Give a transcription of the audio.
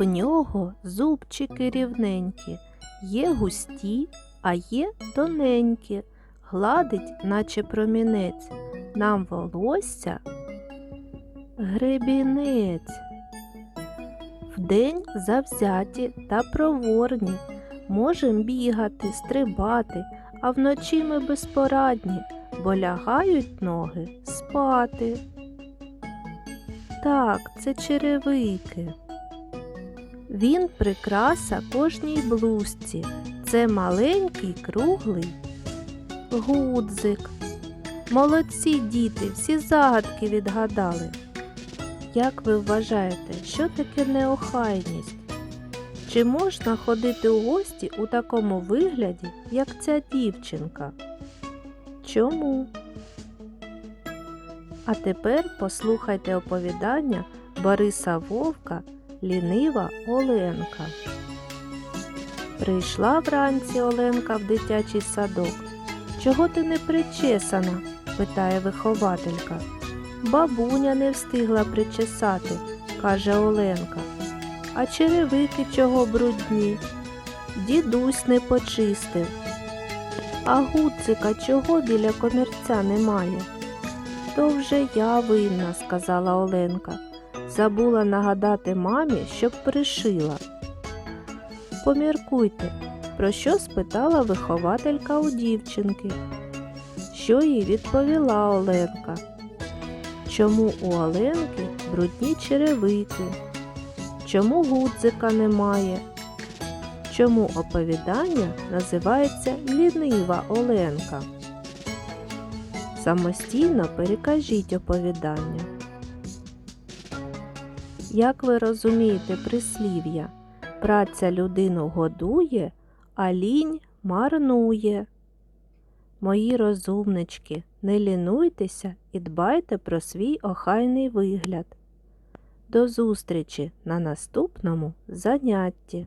В нього зубчики рівненькі, є густі, а є тоненькі, гладить, наче промінець, нам волосся гребінець. Вдень завзяті та проворні, можем бігати, стрибати, а вночі ми безпорадні, бо лягають ноги спати. Так, це черевики. Він прикраса кожній блузці. Це маленький круглий гудзик. Молодці діти, всі загадки відгадали. Як ви вважаєте, що таке неохайність? Чи можна ходити у гості у такому вигляді, як ця дівчинка? Чому? А тепер послухайте оповідання Бориса Вовка Лінива Оленка. Прийшла вранці Оленка в дитячий садок. Чого ти не причесана? питає вихователька. Бабуня не встигла причесати, каже Оленка. А черевики чого брудні? Дідусь не почистив. А гудзика чого біля комірця немає? То вже я винна, сказала Оленка. Забула нагадати мамі, щоб пришила. Поміркуйте, про що спитала вихователька у дівчинки. Що їй відповіла Оленка? Чому у Оленки брудні черевики? Чому гудзика немає? Чому оповідання називається Лінива Оленка? Самостійно перекажіть оповідання. Як ви розумієте прислів'я? Праця людину годує, а лінь марнує. Мої розумнички, не лінуйтеся і дбайте про свій охайний вигляд. До зустрічі на наступному занятті.